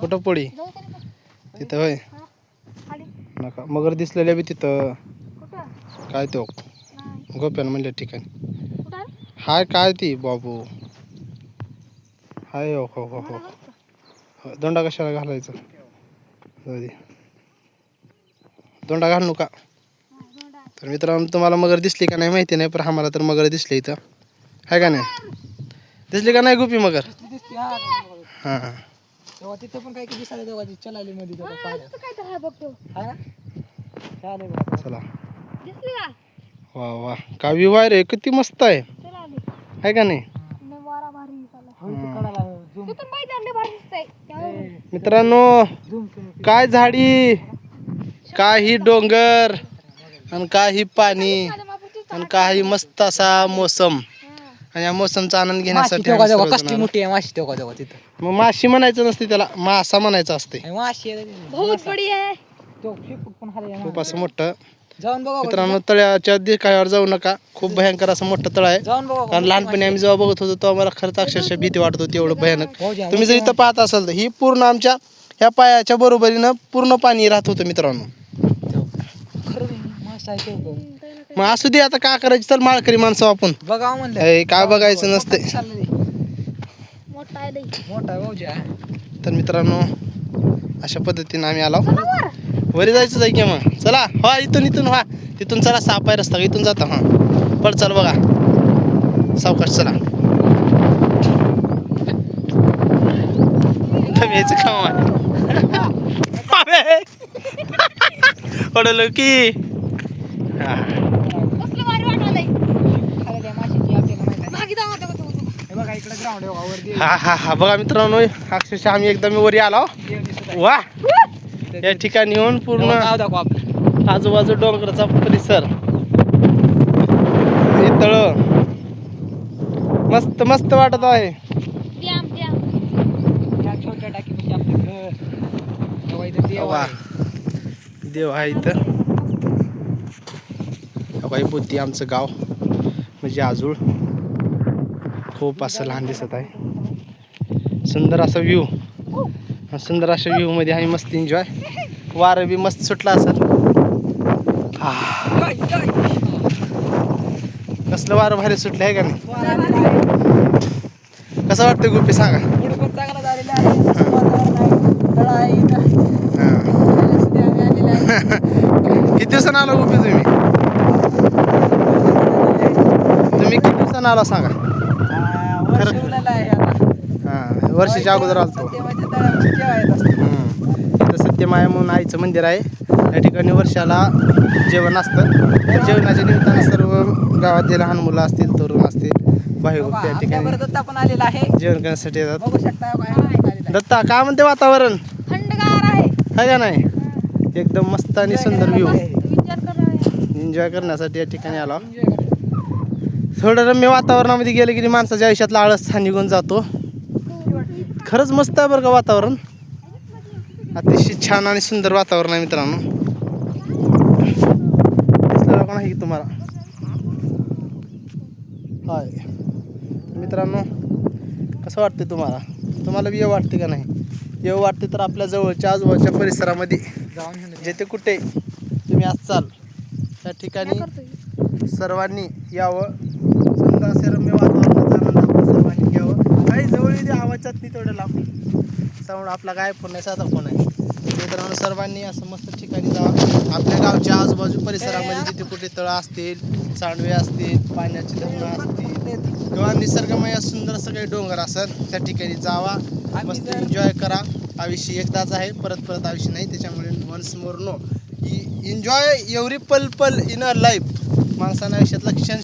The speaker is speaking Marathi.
कुठं पडी? बघ. तिथं होय? नका. मगर दिसलेल्या बी तिथं. काय तो? गोप्यान म्हणल्या ठिकाणी? हाय काय ती बाबू? हाय हो हो हो हो. का? हो, दोंडा कशाला घालायचं? जाऊ दे. दोंडा घाल आहे. तर मित्रांनो तुम्हाला मगर दिसली का नाही माहिती नाही पण आम्हाला तर मगर दिसली इथं. आहे का नाही? दिसली का नाही गुपी मगर? दिसते हा. तेव्हा तिथं पण काय की दिसायला तेव्हा ती चलाली मध्ये तेव्हा पाण्यात तिथं काय तर आहे बघतो हा? ना चालेल बघा. चला. दिसली का? वा वा. का व्यू आहे रे किती मस्त आहे. चला आली आहे का नाही? वारा भारी झूम. तिथून भारी दिसतंय. मित्रांनो झूम काय झाडी? काही डोंगर आणि काही पाणी आणि काही मस्त असा मोसम. आणि या मोसमचा आनंद माशी घेण्यासाठी आम्ही सर्वजण कसली आलो. मोठी आहे माशी तेव्हा तेव्हा तिथं? मग माशी म्हणायचं नसते त्याला मासा म्हणायचं असते. आणि माशी आहे बहुत बडी आहे. तो शेपूट पण हाले ना. खूप असं मोठं. जाऊन बघा बरं. मित्रांनो तळ्याच्या देखाव्यावर जाऊ नका. खूप भयंकर असं मोठं तळ आहे. जाऊन बघा कारण लहानपणी आम्ही जेव्हा बघत होतो तेव्हा मला खरंच अक्षरशः भीती वाटत होती एवढं भयानक. भाऊजी आहे. तुम्ही जर इथं पाहत असाल तर ही पूर्ण आमच्या ह्या पायाच्या बरोबरीनं पूर्ण पाणी राहत होतं मित्रांनो. खरं नाही, मासा आहे तेव्हा. मग असू दे आता काय करायचं? चल माळकरी माणसं आपण. बघा म्हणलं. ए, काय बघायचं नसते. मोठा आहे. लई. मोठा आहे भाऊजी आहे. तर मित्रांनो अशा पद्धतीने आम्ही आलो. चला वर. वरी जायचं आहे की मग. चला हा इथून इथून व्हा तिथून चला साप आहे रस्ता इथून जाता हा. पड चल बघा. सावकाश चला. यायचं काम आहे पडलो की. हा. कसलं भारी वाटायलंय खाली त्या माशीची आपल्याला माहीत आहे. मागे जाऊ आता बघ, बघ, बघ. हे बघा इकडे ग्राउंड आहे बघा, वर देव- हा हा. बघा मित्रांनो अक्षरशः आम्ही एकदम वरी आलो. वा. या ठिकाणी येऊन पूर्ण आजूबाजू डोंगराचा परिसर. हे तळ. मस्त मस्त वाटत आहे. देव आहे. देव आहे इथं. बुद्धी आमचं गाव. म्हणजे आजूळ. खूप असं लहान दिसत आहे. सुंदर असा व्ह्यू सुंदर अशा व्ह्यू मध्ये आम्ही मस्त एन्जॉय वारं बी मस्त सुटला असेल. हा. कसलं वारं भारी सुटलं आहे का नाही? कसं वाटतं गुप्पी? सांगा. किती दिवसानं आला गुप्पी तुम्ही? तुम्ही किती दिवसानं आला सांगा. हा. वर्षाच्या अगोदर आलतो. इथं सत्यमाया म्हणून आईचं मंदिर आहे. त्या ठिकाणी वर्षाला जेवण असतं. त्या जेवणाच्या निमित्तानं सर्व गावातील लहान मुलं असतील तरुण असतील बाहेर बघा, त्या ठिकाणी दत्ता पण आलेला आहे. जेवण करण्यासाठी येतात. बघू शकता काय आलेला आहे. दत्ता काय म्हणते वातावरण? थंडगार आहे. आहे का नाही? एकदम मस्त आणि सुंदर कर एन्जॉय करण्यासाठी या ठिकाणी आला. थोडं रम्य वातावरणामध्ये गेलं की माणसाच्या आयुष्यातला आळस हा निघून जातो. खरंच मस्त आहे बरं का वातावरण. अतिशय छान आणि सुंदर वातावरण आहे मित्रांनो. दिसलं का नाही तुम्हाला? हाय. मित्रांनो कसं वाटतं तुम्हाला? तुम्हाला बी येऊ वाटते का नाही? येऊ वाटते तर आपल्या जवळच्या आजूबाजूच्या परिसरामध्ये. जाऊन. जेथे कुठे तुम्ही असाल त्या ठिकाणी सर्वांनी यावं. सुंदर असे रम्य वातावरणाचा आनंद आपण सर्वांनी घ्यावं काही जवळ येते आवाजात नाही तेवढं लांब. त्यामुळे आपला काय फोन आहे साधा फोन आहे? मित्रांनो सर्वांनी असं मस्त ठिकाणी जावं. आपल्या गावच्या आजूबाजू परिसरामध्ये जिथे कुठे तळं असतील सांडवे असतील पाण्याची धरणं असतील किंवा निसर्गमय सुंदर असं काही डोंगर असत त्या ठिकाणी जावा. मस्त एन्जॉय करा. आयुष्य एकदाच आहे. परत परत आयुष्य नाही. त्याच्यामुळे once more no enjoy every पल पल इन अ लाईफ माणसानं आयुष्यातला क्षण